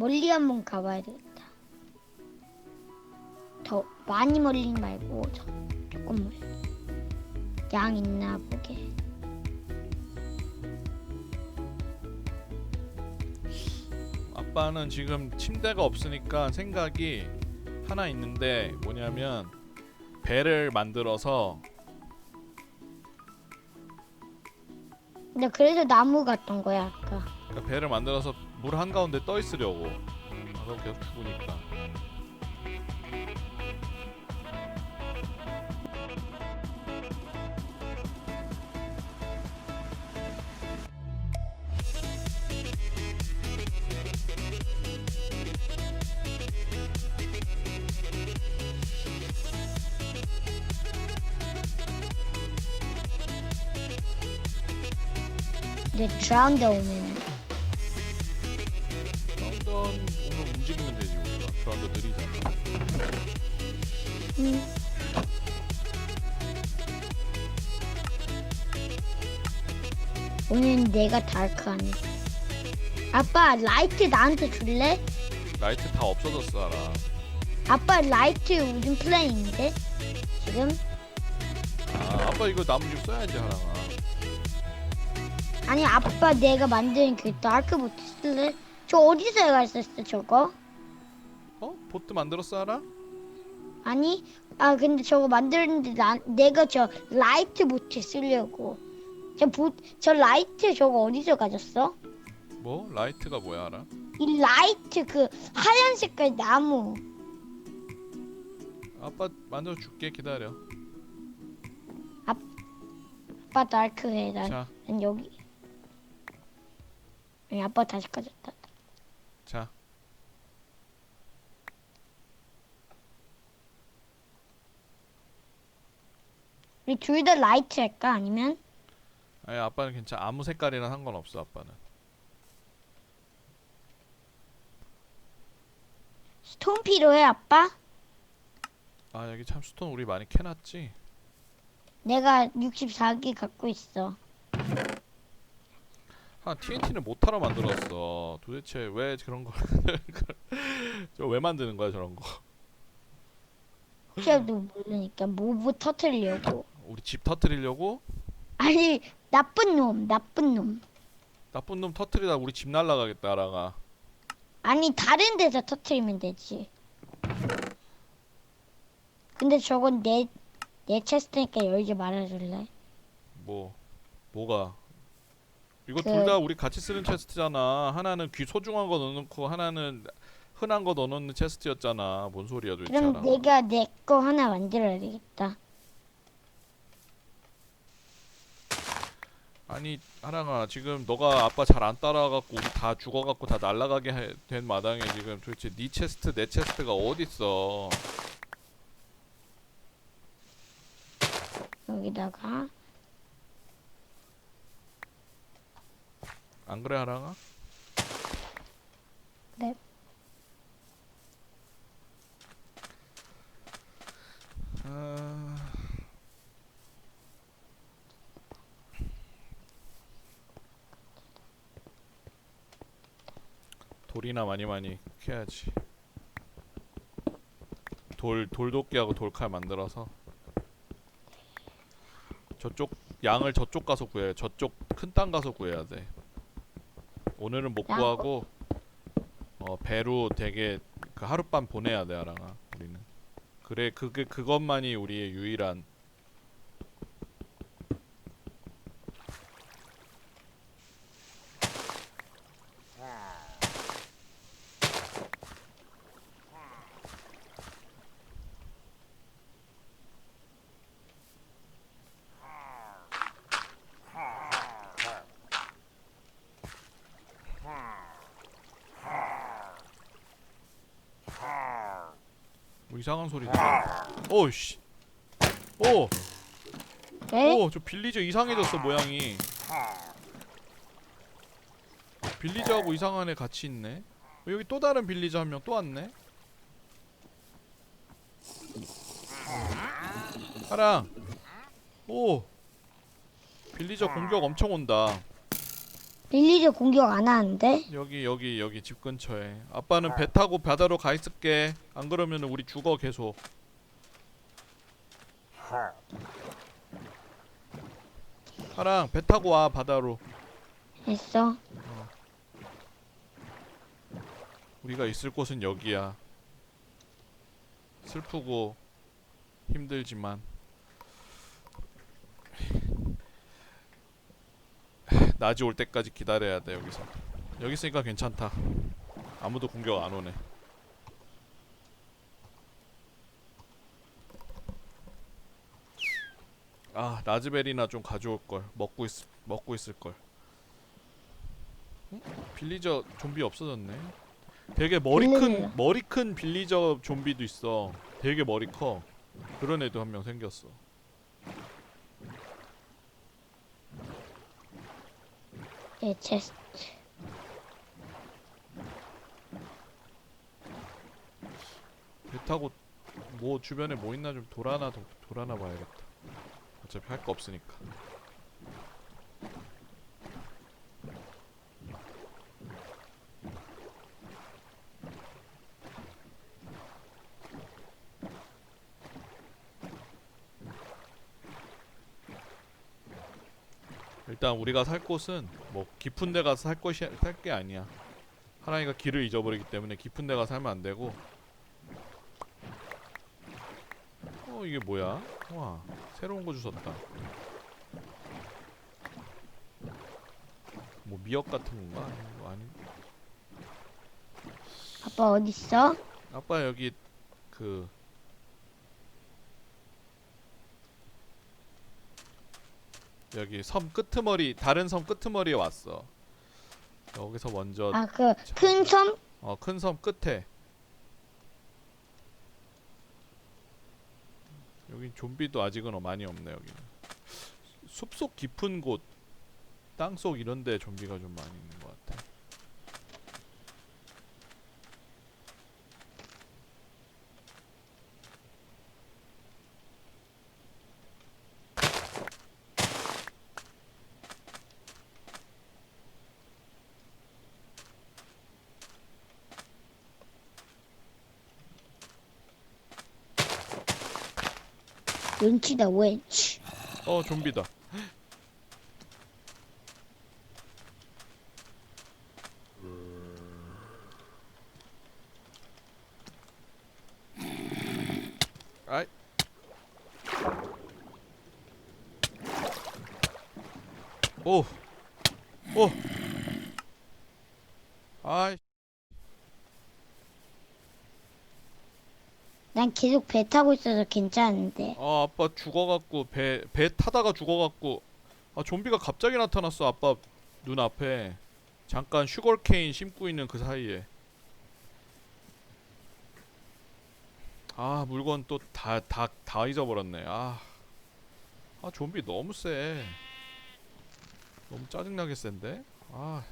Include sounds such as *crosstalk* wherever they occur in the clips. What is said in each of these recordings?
멀리 한번 가봐야 되겠다. 더 많이 멀리 말고 저, 조금 멀리. 양 있나 보게. 아빠는 지금 침대가 없으니까 생각이 하나 있는데 뭐냐면 배를 만들어서 근데 그래서 나무 같던 거야 아까. 그러니까 배를 만들어서 물 한가운데 떠 있으려고. 아, 그럼 계속 죽으니까. 근데 드 내가 다크하네. 아빠 라이트 나한테 줄래? 라이트 다 없어졌어 알아 아빠 라이트 요즘 플레이인데 지금 아 아빠 이거 나무집 써야지 하랑아 아니 아빠 내가 만든 그 다크보트 쓸래? 저 어디서 갔었어 저거? 어? 보트 만들었어 알아? 아니 아 근데 저거 만들었는데 나, 내가 저 라이트 보트 쓰려고 저, 보, 저 라이트 저거 어디서 가졌어? 뭐? 라이트가 뭐야 알아? 이 라이트 그 하얀 색깔 나무 아빠 만들어 줄게 기다려 아빠 다크해 난, 자 난 여기 아니, 아빠 다시 가졌다 자. 우리 둘 다 라이트 할까 아니면 아니 아빠는 괜찮아 아무 색깔이랑 상관없어 아빠는 스톤 필요해 아빠? 아 여기 참 스톤 우리 많이 캐놨지? 내가 64개 갖고 있어 아 TNT는 못하러 만들었어 도대체 왜 그런 걸 *laughs* 저 왜 만드는 거야 저런 거 혹시라도 모르니까 모브 터트리려고 우리 집 터트리려고? 아니 나쁜 놈 나쁜 놈. 나쁜 놈 터트리다 우리 집 날라가겠다 아랑아. 아니 다른 데서 터트리면 되지. 근데 저건 내 내 체스트니까 열지 말아줄래? 뭐 뭐가? 이거 그- 둘 다 우리 같이 쓰는 체스트잖아. 하나는 귀 소중한 거 넣어놓고 하나는 흔한 거 넣어놓는 체스트였잖아. 뭔 소리야 도대체 그럼 아랑아. 내가 내 거 하나 만들어야 되겠다 아니 하랑아 지금 너가 아빠 잘안 우리 다 죽어갖고 다 날라가게 해- 된 마당에 지금 도대체 네 체스트 내 체스트가 어딨어 여기다가 안 그래 하랑아? 네. 아... 돌이나 많이 많이 캐야지. 돌 돌도끼하고 돌칼 만들어서 저쪽 양을 저쪽 가서 구해. 저쪽 큰 땅 가서 구해야 돼. 오늘은 못 양- 구하고 어 배로 되게 그 하룻밤 보내야 돼 아랑아 우리는. 그래 그게 그것만이 우리의 유일한 이상한 소리. 오씨. 오. 네? 오, 저 빌리저 이상해졌어 모양이. 빌리저하고 이상한 애 같이 있네. 어, 여기 또 다른 빌리저 한 명 또 왔네. 하랑. 오. 빌리저 공격 엄청 온다. 빌리저 공격 안 하는데? 여기 여기 여기 집 근처에. 아빠는 배 타고 바다로 가 있을게. 안 그러면 우리 죽어 계속. 하랑 배 타고 와 바다로. 했어. 우리가 있을 곳은 여기야. 슬프고 힘들지만 낮이 올 때까지 기다려야 돼 여기서. 여기 있으니까 괜찮다. 아무도 공격 안 오네. 아 라즈베리나 좀 가져올 걸. 먹고 있 먹고 있을 걸. 응? 빌리저 좀비 없어졌네. 되게 머리 큰 빌리저. 머리 큰 빌리저 좀비도 있어. 되게 머리 커. 그런 애도 한 명 생겼어 예, 체스트. 배 타고 뭐 주변에 뭐 있나 좀 돌아나 도, 돌아나 봐야겠다. 어차피 할 거 없으니까. 일단 우리가 살 곳은 뭐 깊은 데 가서 살 것이 살 게 아니야. 하나이가 길을 잊어버리기 때문에 깊은 데 가서 살면 안 되고 어 이게 뭐야? 와 새로운 거 주셨다. 뭐 미역 같은 건가? 아니, 아니 아빠 어딨어? 아빠 여기 그 여기 섬 끄트머리 다른 섬 끄트머리에 왔어. 여기서 먼저 아, 그, 큰 섬? 어 큰 섬 끝에 여기 좀비도 아직은 어- 많이 없네 여기는 숲속 깊은 곳 땅속 이런 데 좀비가 좀 많이 있는 것 같아 왼치다, 왼치. 어 좀비다 아이 오! 오! 아이 난 계속 배 타고 있어서 괜찮은데. 아 아빠 죽어갖고 배 배 타다가 죽어갖고. 아 좀비가 갑자기 나타났어 아빠 눈 앞에. 잠깐 슈거케인 심고 있는 그 사이에. 아 물건 또 다 다 다 잊어버렸네. 아, 아 좀비 너무 세 너무 짜증나게 센데? 아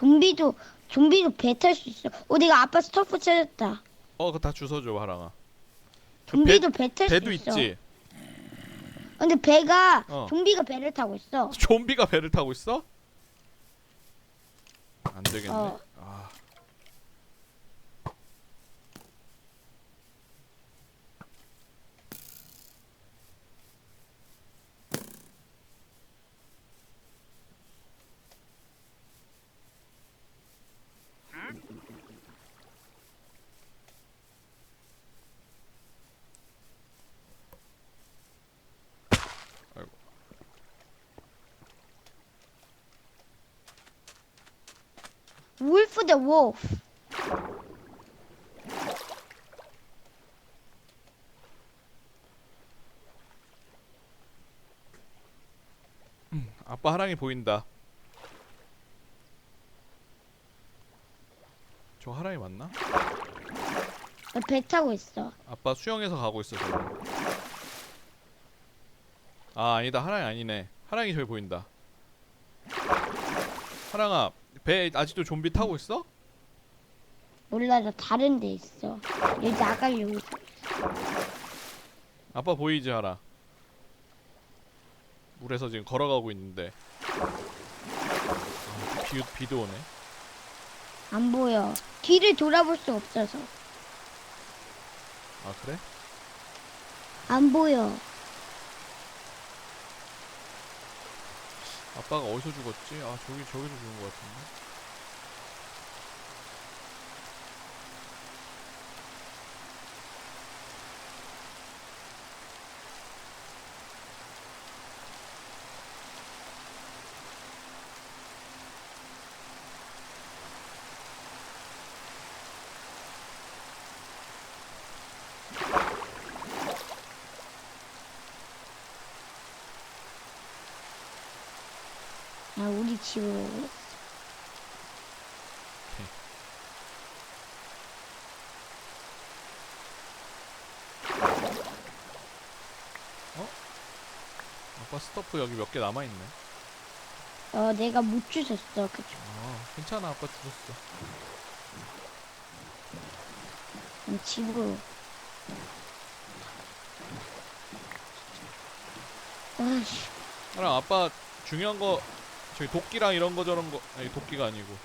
좀비도, 좀비도 배 탈 수 있어. 어, 내가 아빠 스토프 찾았다. 어, 그거 다 주워줘, 하랑아. 그 좀비도 배 탈수 배도 있어. 있지. 근데 배가, 어. 좀비가 배를 타고 있어. *laughs* 좀비가 배를 타고 있어? 안 되겠네. 어. 울프 더 wolf. 아빠 하랑이 보인다. 저 하랑이 맞나? 배 타고 있어. 아빠 수영해서 가고 있어. 저기. 아 아니다 하랑이 아니네. 하랑이 저기 보인다. 하랑아 배 아직도 좀비 타고 있어? 몰라, 나 다른 데 있어. 여기 나가려고. 아빠 보이지 하라. 물에서 지금 걸어가고 있는데 아, 비, 비도 오네 안 보여. 뒤를 돌아볼 수 없어서. 아 그래? 안 보여. 아빠가 어디서 죽었지? 아 저기 저기서 죽은 것 같은데 스토프 여기 몇 개 남아있네 어, 내가 못 주셨어. 그죠? 아 괜찮아 아빠 그럼 집으로. 아씨. 그럼 아빠 중요한 거 저기 도끼랑 이런 거 저런 거 아니 도끼가 아니고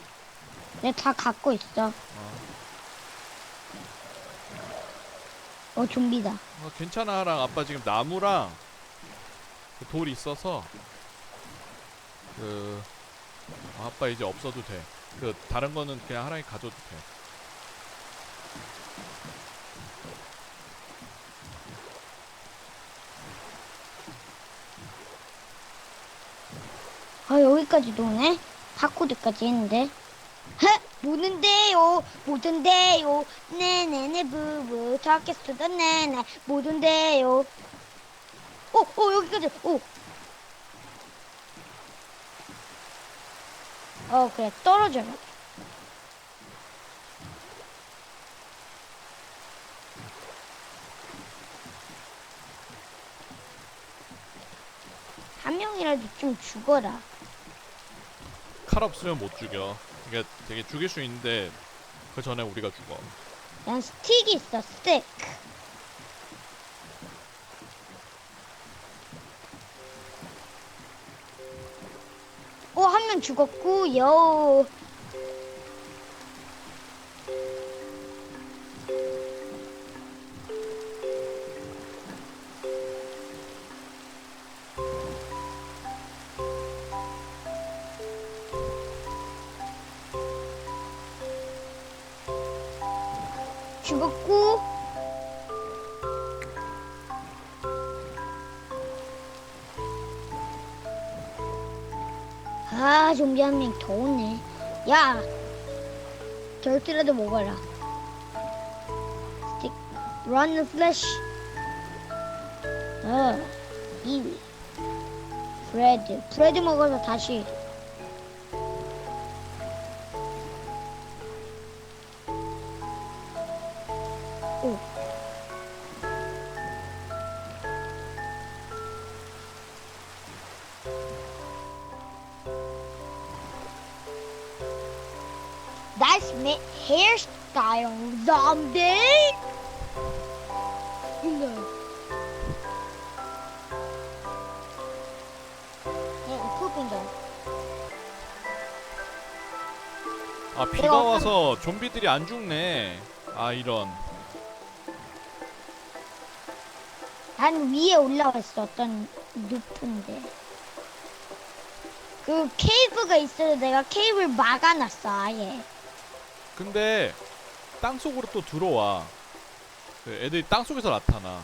내가 다 갖고 있어. 어, 어, 좀비다. 어, 괜찮아랑 아빠 지금 나무랑 그돌 있어서 그 어, 아빠 이제 없어도 돼. 그 다른 거는 그냥 하나씩 가져도 돼. 아, 여기까지 도네? 바코드까지 했는데. 헤! 모든데요, 모든데요, 네네네, 부부, 타켓스다, 네네, 모든데요. 오, 오, 여기까지, 오. 어, 그래, 떨어져라. 한 명이라도 좀 죽어라. 칼 없으면 못 죽여. 이게 되게 죽일 수 있는데 그 전에 우리가 죽어. 난 스틱이 있어, 스틱. 명 죽었고, 요. 죽 좀비 한 명 더 오네. 야, 결투라도 먹어라. 스틱, run flesh. 어, 2위. 브레드, 브레드 먹어서 다시. Ma- hairstyle, zombie. 이거. 야, 이쁘긴데. 아 비가 내가 와서 좀비들이 안 죽네. 아 이런. 난 위에 올라왔어, 어떤 높은데. 그 케이브가 있어서 내가 케이블 막아놨어, 아예. 근데 땅 속으로 또 들어와. 그 애들이 땅 속에서 나타나.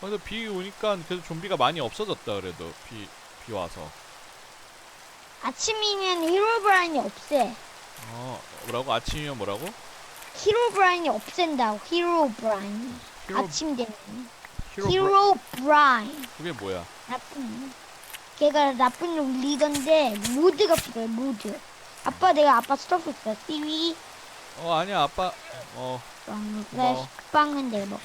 그래서 비 오니까 그래도 좀비가 많이 없어졌다 그래도 비 비 와서. 아침이면 히로브라인이 없애. 어 뭐라고 아침이면 뭐라고? 히로브라인이 없앤다고, 히로브라인. 히로 아침 되면. 히로 브라- 히로브라인. 그게 뭐야? 나쁜 놈. 걔가 나쁜 놈 리더인데 모드가 필요해 모드. 아빠 내가 아빠 있어. 띠위 어 아니야 아빠 어빵 고마워. 플래시 빵은 내가 먹고.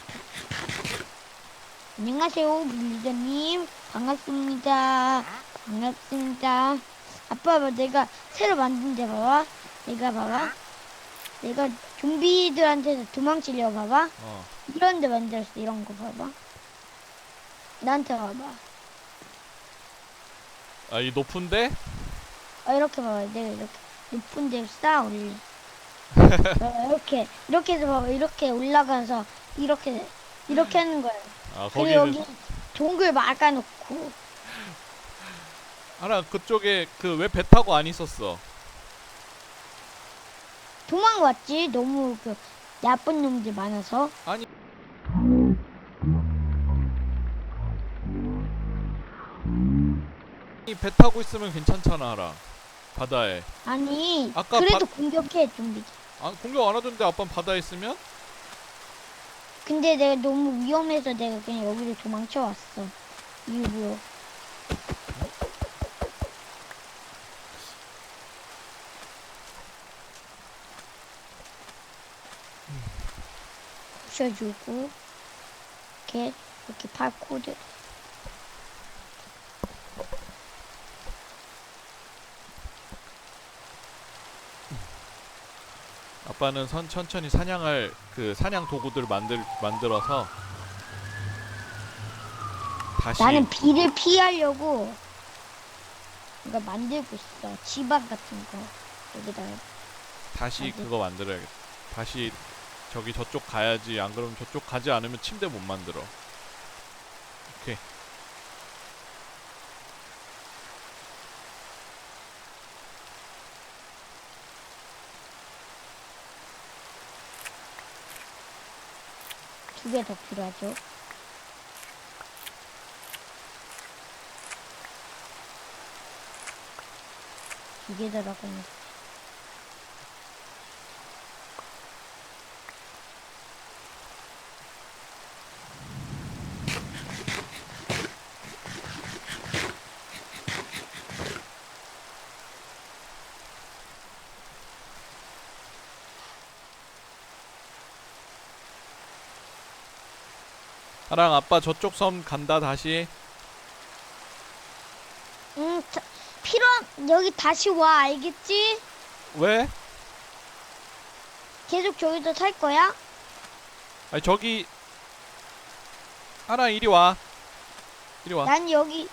안녕하세요 리더님 반갑습니다. 반갑습니다. 아빠 봐 내가 새로 만든 데 봐봐. 내가 봐봐. 내가 좀비들한테서 도망치려 고 봐봐. 어. 이런 데 만들었어 이런 거 봐봐. 나한테 와봐. 아이 높은데? 어, 이렇게 봐봐. 내가 이렇게 높은 쌓아 올려. 어, *laughs* 이렇게 이렇게 해서 봐봐. 이렇게 올라가서 이렇게 이렇게 하는 거야. 아 그리고 여기 거기는 동굴 막아놓고 *laughs* 하나 그쪽에 그 왜 배 타고 안 있었어? 도망갔지. 너무 그 나쁜 놈들 많아서. 이배 타고 있으면 괜찮잖아 하라 바다에 아니 아까 그래도 공격해 좀비. 아 공격 안 하던데 아빠 바다에 있으면? 근데 내가 너무 위험해서 내가 그냥 여기로 도망쳐 왔어. 일부러. 부셔주고 이렇게 이렇게 팔코드 아빠는 선 천천히 사냥할 그 사냥 도구들 만들 만들어서 다시 나는 비를 피하려고 이거 만들고 있어. 지방 같은 거 여기다 다시 만들- 그거 만들어야겠다. 다시 저기 저쪽 가야지. 안 그러면 저쪽 가지 않으면 침대 못 만들어. 두 개 더 필요하죠. 두개 들어가는 하랑 아빠 저쪽 섬 간다 다시. 응, 자, 필요 여기 다시 와 알겠지? 왜? 계속 저기서 살 거야? 아니 저기 하랑 이리 와. 이리 와. 난 여기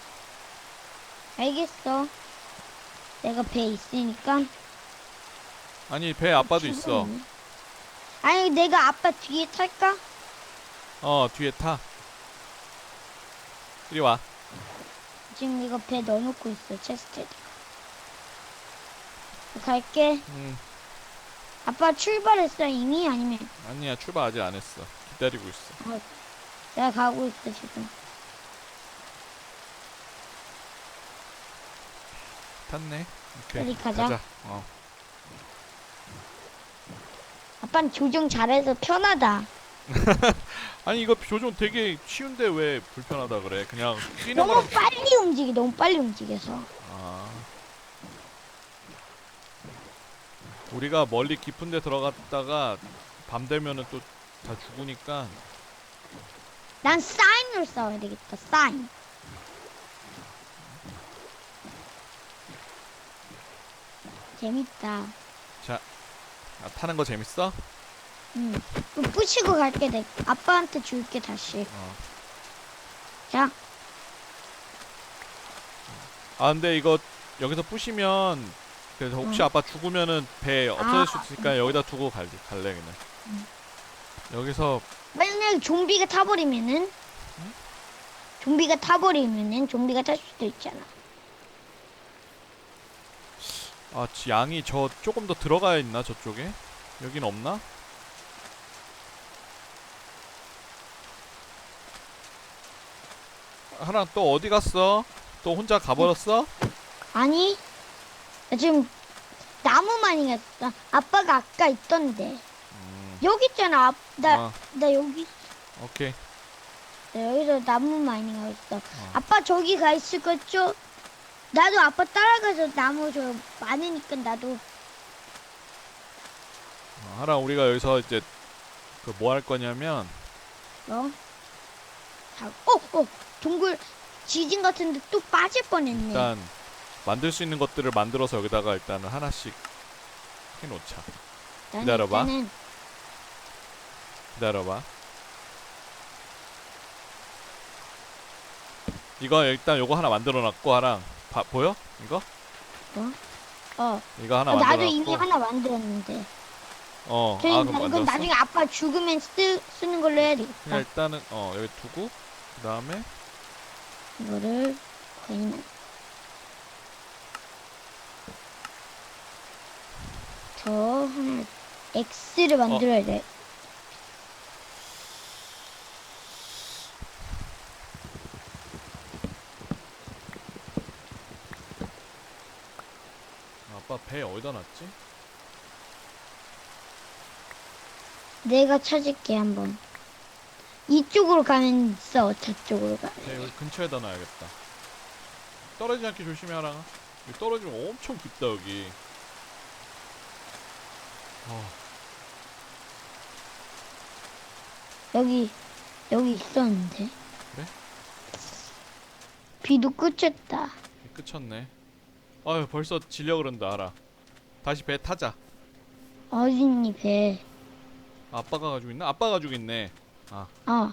알겠어. 내가 배 있으니까. 아니 배 아빠도 있어. 충분히. 아니 내가 아빠 뒤에 탈까? 어 뒤에 타. 이리 와. 지금 이거 배 넣어놓고 있어 체스트에. 갈게. 음 아빠 출발했어 이미 아니면 아니야 출발 아직 안 했어. 기다리고 있어. 내가 가고 있어 지금. 탔네. 오케이. 빨리 가자. 어. 아빠는 조정 잘해서 편하다. 아니 이거 조종 되게 쉬운데 왜 불편하다 그래? 그냥 뛰는 너무 거랑 빨리 움직이 너무 빨리 움직여서. 아. 우리가 멀리 깊은 데 들어갔다가 밤 되면은 또 다 죽으니까 난 사인을 써야 되겠다. 사인. 재밌다. 아, 타는 거 재밌어? 응. 그 부시고 갈게 내. 아빠한테 줄게 다시. 어. 자, 아 근데 이거 여기서 부시면 그래서 혹시 응. 아빠 죽으면은 배 없어질 아, 수 있으니까 여기다 두고 갈래 갈래 그냥. 응. 여기서 만약 좀비가 타버리면은 좀비가 타버리면은 좀비가 탈 수도 있잖아. 아 지- 양이 저 조금 더 들어가야 있나 저쪽에? 여긴 없나? 하랑 또 어디 갔어? 또 혼자 가버렸어? 아니, 나 지금 나무만이 갔어. 아빠가 아까 있던데. 음, 여기 있잖아. 아, 나, 아, 나 여기, 오케이. 나 여기서 나무 마이닝 하고 있어. 아빠 저기 가 있을 거죠? 나도 아빠 따라가서 나무 저 많으니까 나도 어, 하랑 우리가 여기서 이제 그 뭐 할 거냐면 어? 자, 어, 어, 동굴 지진 같은데 또 빠질 뻔했네. 일단 만들 수 있는 것들을 만들어서 여기다가 일단은 하나씩 해놓자. 난 기다려봐. 일단은 기다려봐. 이거 일단 요거 하나 만들어놨고 하랑 봐, 보여? 이거? 어. 이거 하나 어, 나도 만들어놨고 이미 하나 만들었는데. 어, 아 그럼 만들었어? 나중에 아빠 죽으면 쓰, 쓰는 걸로 해야 되겠다. 일단은 어 여기 두고 그 다음에 이거를 거의 저 하나 X를 만들어야 돼. 아빠 배 어디다 놨지? 내가 찾을게 한번. 이쪽으로 가면 있어. 저쪽으로 가. 배 여기 근처에다 놔야겠다 떨어지지 않게 조심해 하랑아 여기 떨어지면 엄청 깊다 여기 어, 여기 여기 있었는데. 그래? 비도 그쳤다. 끝쳤네 아유 벌써 질려 그런다 알아 다시 배 타자 어딨니 배? 아빠가 가지고 있나? 아빠가 가지고 있네 어. 어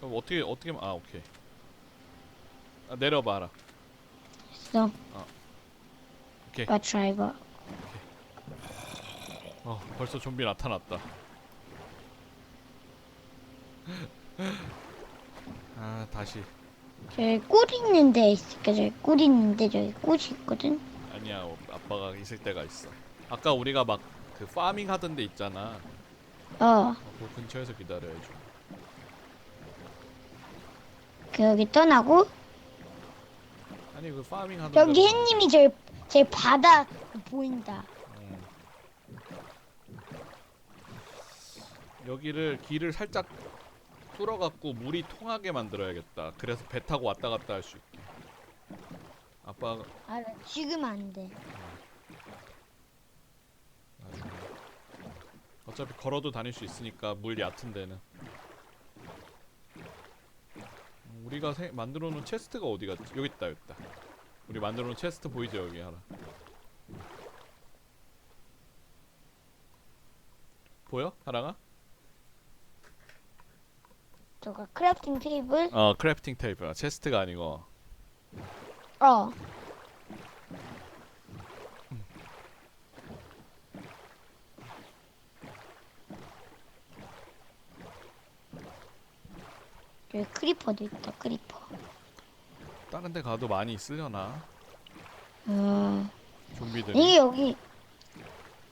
그럼 어떻게 어떻게 아 오케이 아, 내려봐 알아 있어. 오케이. 나 드라이버. 어 벌써 좀비 나타났다 *laughs* 아 다시 저기 꿀 있는 데 있을까? 저기 꿀 있는데 저기 꽃이 있거든. 아니야 어, 아빠가 있을 때가 있어 아까 우리가 막 그 파밍 하던 데 있잖아 어. 어, 그 근처에서 기다려야죠 그 여기 떠나고 아니 그 파밍 하던 여기 햇님이 저기 제 바다 보인다. 음. 여기를 길을 살짝 뚫어갖고 물이 통하게 만들어야겠다. 그래서 배 타고 왔다 갔다 할 수 있게. 아빠가 알아. 지금 안 돼. 나중에 어차피 걸어도 다닐 수 있으니까 물 얕은 데는. 음, 우리가 세, 만들어 놓은 체스트가 어디 갔지? 여기 있다, 여기 있다. 우리 만들어 놓은 체스트 보이죠 여기 하나. 보여? 하랑아? 저거 크래프팅 테이블. 어 크래프팅 테이블 체스트가 아니고 어. 여기 크리퍼도 있다. 크리퍼. 다른 데 가도 많이 있으려나 어. 좀비들이 이게 여기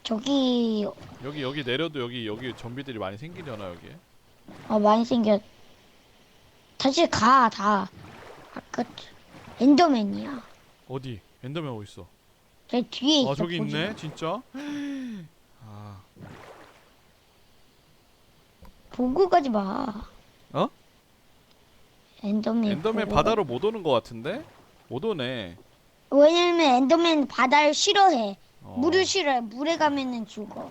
저기 여기 여기 내려도 여기 여기 좀비들이 많이 생기려나 여기 어 많이 생겼. 다시 가 다. 아까 저- 엔더맨이야. 어디 엔더맨 어디 있어 저 뒤에 있어. 아 저기 보지 있네 마. 진짜 *gasps* 아 보고 가지 마. 어? 엔더맨. 엔더맨 바다로 못 오는 거 같은데 못 오네 가- 왜냐면 엔더맨 바다를 싫어해. 어. 물을 싫어해. 물에 가면은 죽어.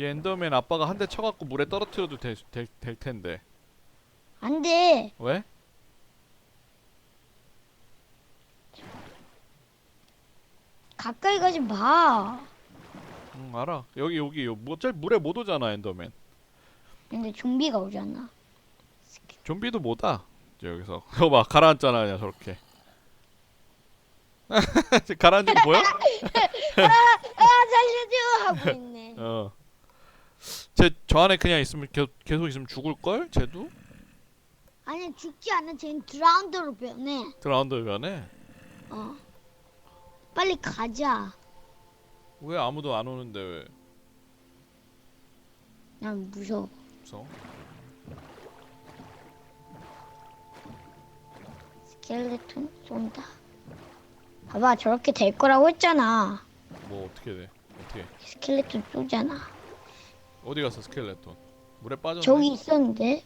얘 엔더맨 아빠가 한 대 쳐갖고 물에 떨어뜨려도 될, 될, 될 텐데 안 돼. 왜? 가까이 가지 마. 응 알아 여기 여기 뭐 어차피 물에 못 오잖아 엔더맨 근데 좀비가 오잖아. 좀비도. 저 여기서 *laughs* 이거 봐 가라앉잖아 그냥 저렇게 *laughs* 가라앉은 거 보여? *laughs* 아 살려줘 하고 있네. 어. 쟤 저 안에 그냥 있으면 계속, 계속 있으면 죽을 걸? 쟤도? 아니 죽지 않아. 쟤는 드라운드로 변해. 드라운드 변해. 어. 빨리 가자. 왜 아무도 안 오는데 왜? 난 무서워. 무서워? 스켈레톤 쏜다. 봐봐 저렇게 될 거라고 했잖아. 뭐 어떻게 돼? 어떻게? 스켈레톤 쏘잖아. 어디 갔어 스켈레톤? 물에 빠졌네. 저기 있었는데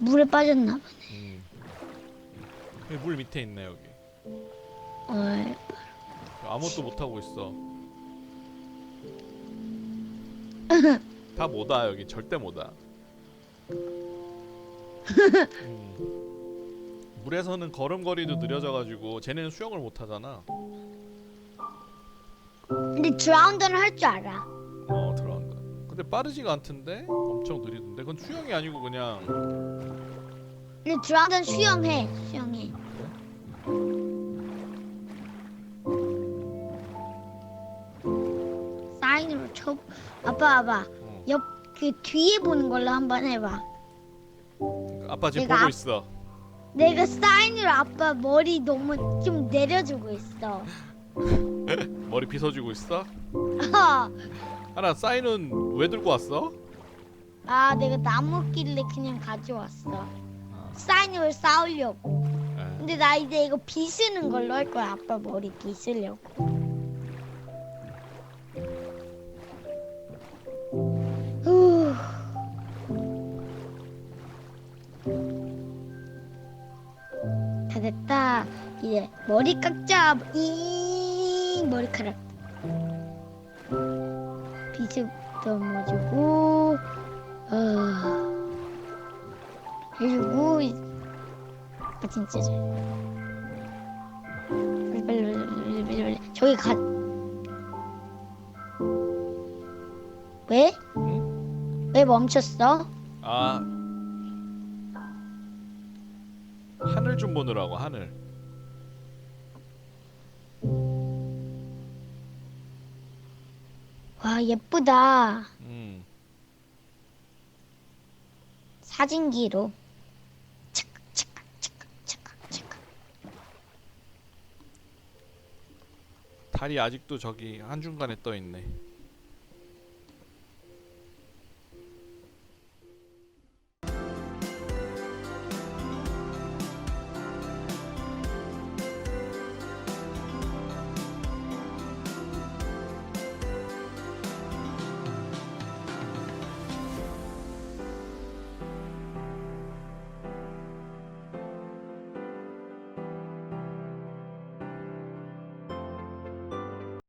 물에 빠졌나 봐. 음. 여기 물 밑에 있네 여기. 어, 아무것도 못 하고 있어. *laughs* 다 못와 여기 절대 못 와. *laughs* 음. 물에서는 걸음걸이도 느려져가지고 쟤네는 수영을 못 하잖아. 근데 드라운드는 할 줄 알아. 어 들어간다. 근데 빠르지가 않던데? 엄청 느리던데? 그건 수영이 아니고 그냥 근데 드라곤 수영해 수영해 사인으로 쳐 아빠 아빠 어. 옆 그 뒤에 보는 걸로 한번 해봐 아빠 지금 내가 보고 앞- 있어. 내가 사인으로 아빠 머리 너무 좀 내려주고 있어 *laughs* 머리 빗어주고 있어? 아 하나 사인은 왜 들고 왔어? 아, 내가 나무 길래 그냥 가져왔어 사인으로 싸우려고 에. 근데 나 이제 이거 빗으는 걸로 할 거야 아빠 머리 빗으려고 이제 머리 깎자 이 머리카락 빗을 넘어주고 어 해주고 아 진짜 잘 빨리 빨리 빨리 빨리 빨리 저기 가 왜? 응? 왜 멈췄어? 아 하늘 좀 보느라고 하늘. 와 예쁘다 음. 사진기로 착각 착각 착각 착각 착각 달이 아직도 저기 한 중간에 떠 있네.